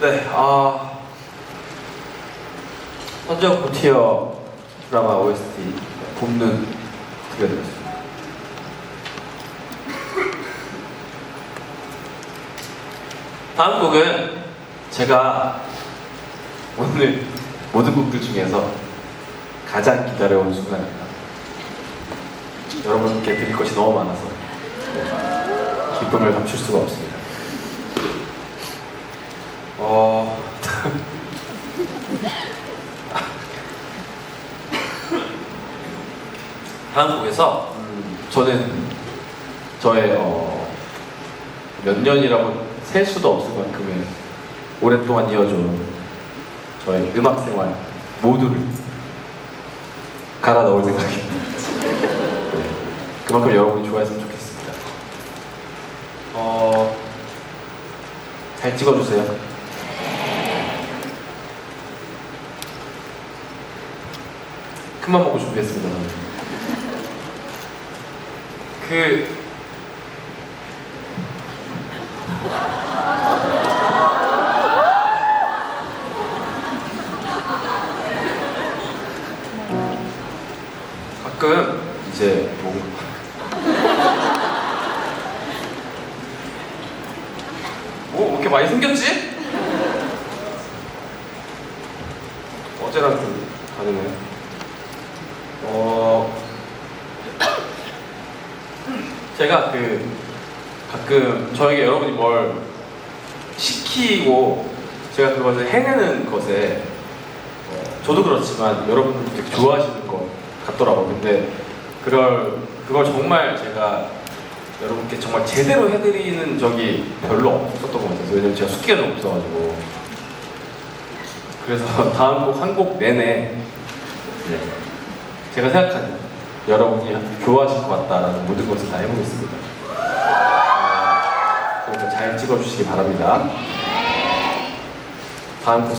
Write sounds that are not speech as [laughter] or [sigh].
네, 아 선정 고티어 드라마 OST 네, 봄눈 들려드렸습니다. 다음 곡은 제가 오늘 모든 곡들 중에서 가장 기다려온 순간입니다. 여러분께 드릴 것이 너무 많아서 네, 기쁨을 감출 수가 없습니다. 어. [laughs] 다음 곡에서 음, 저는 저의 어, 몇 년이라고 셀 수도 없을 만큼의 오랫동안 이어져온 저의 음악 생활 모두를 갈아 넣을 생각입니다. 네, 그만큼 여러분이 좋아했으면 좋겠습니다. 어, 잘 찍어주세요. 큰맘 먹고 준비했습니다. 그 가끔 이제 뭐 뭐, 왜 이렇게 많이 생겼지? 어제랑 좀 다르네. 어, 제가 그 가끔 저에게 여러분이 뭘 시키고 제가 그것을 해내는 것에 어, 저도 그렇지만 여러분들도 되게 좋아하시는 것 같더라고요. 근데 그걸 그걸 정말 제가 여러분께 정말 제대로 해드리는 적이 별로 없었던 것 같아요. 왜냐면 제가 숙기가 좀 없어가지고. 그래서 [laughs] 다음 곡 한 곡 내내 네, 제가 생각하는 여러분이 좋아하실 것 같다라는 모든 것을 다 해보겠습니다. 어, 그러니까 잘 찍어주시기 바랍니다. 다음 곡